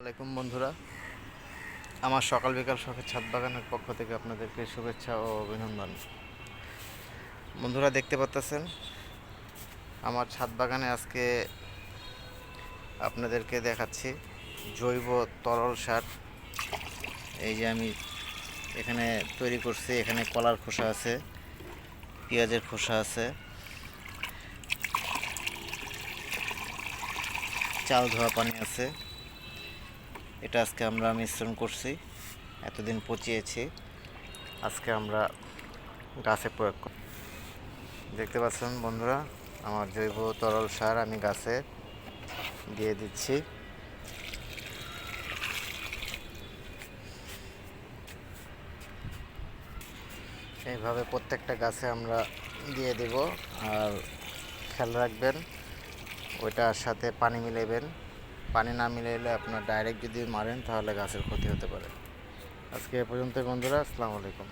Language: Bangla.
আলাইকুম বন্ধুরা। আমার সকাল বিকাল শখের ছাদ বাগানের পক্ষ থেকে আপনাদেরকে শুভেচ্ছা ও অভিনন্দন। বন্ধুরা, দেখতে পাচ্ছেন আমার ছাদ বাগানে আজকে আপনাদেরকে দেখাচ্ছি জৈব তরল সার। এই যে আমি এখানে তৈরি করছি, এখানে কলার খোসা আছে, পেঁয়াজের খোসা আছে, চাল ধোয়া পানি আছে। এটা আজকে আমরা মিশ্রণ করছি, এতদিন পচিয়েছি। আজকে আমরা গাছে প্রয়োগ করি দেখতে পাচ্ছেন বন্ধুরা, আমার জৈব তরল সার আমি গাছে দিয়ে দিচ্ছি। এইভাবে প্রত্যেকটা গাছে আমরা দিয়ে দেব, আর খেয়াল রাখবেন, ওইটার সাথে পানি মিলাবেন পানি না মিলে এলে আপনার ডাইরেক্ট যদি মারেন তাহলে গাছের ক্ষতি হতে পারে। আজকে এ পর্যন্ত বন্ধুরা, আসসালামু আলাইকুম।